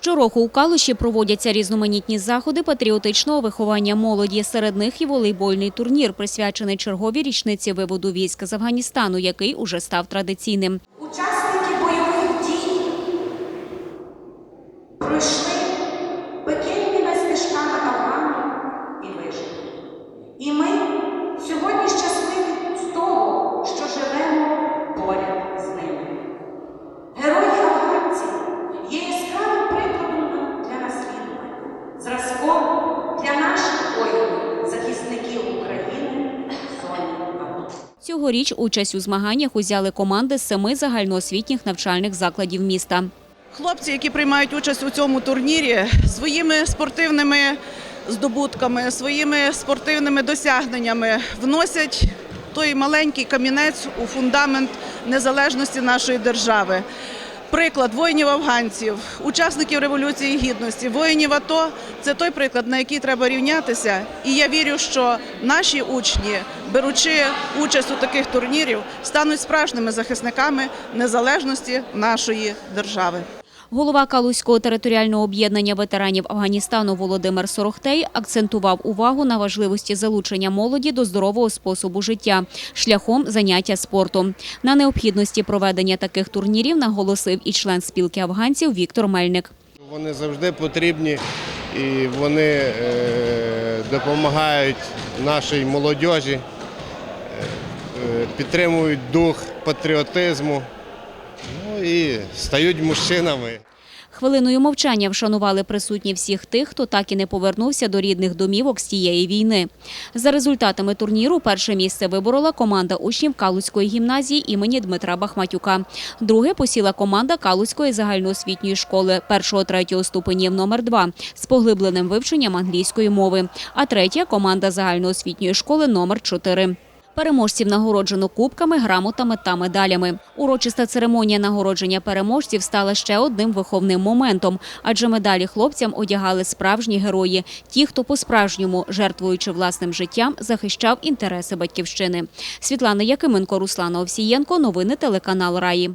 Щороку у Калуші проводяться різноманітні заходи патріотичного виховання молоді. Серед них і волейбольний турнір, присвячений черговій річниці виводу військ з Афганістану, який уже став традиційним. Учасники бойових дій пройшли Цьогоріч участь у змаганнях узяли команди з семи загальноосвітніх навчальних закладів міста. Хлопці, які приймають участь у цьому турнірі, своїми спортивними здобутками, своїми спортивними досягненнями вносять той маленький камінець у фундамент незалежності нашої держави. Приклад воїнів-афганців, учасників Революції Гідності, воїнів АТО це той приклад, на який треба рівнятися. І я вірю, що наші учні, беручи участь у таких турнірів, стануть справжніми захисниками незалежності нашої держави. Голова Калузького територіального об'єднання ветеранів Афганістану Володимир Сорохтей акцентував увагу на важливості залучення молоді до здорового способу життя шляхом заняття спорту. На необхідності проведення таких турнірів наголосив і член спілки афганців Віктор Мельник. Вони завжди потрібні і вони е, допомагають нашій молодіжі, е, е, підтримують дух патріотизму ну і стають мужчинами. Хвилиною мовчання вшанували присутні всіх тих, хто так і не повернувся до рідних домівок з тієї війни. За результатами турніру перше місце виборола команда учнів Калузької гімназії імені Дмитра Бахматюка. Друге посіла команда Калузької загальноосвітньої школи першого-третього ступенів номер 2 з поглибленим вивченням англійської мови. А третя команда загальноосвітньої школи номер 4 Переможців нагороджено кубками, грамотами та медалями. Урочиста церемонія нагородження переможців стала ще одним виховним моментом, адже медалі хлопцям одягали справжні герої, ті, хто по-справжньому, жертвуючи власним життям, захищав інтереси батьківщини. Світлана Якименко, Руслана Овсієнко. Новини телеканал Раї.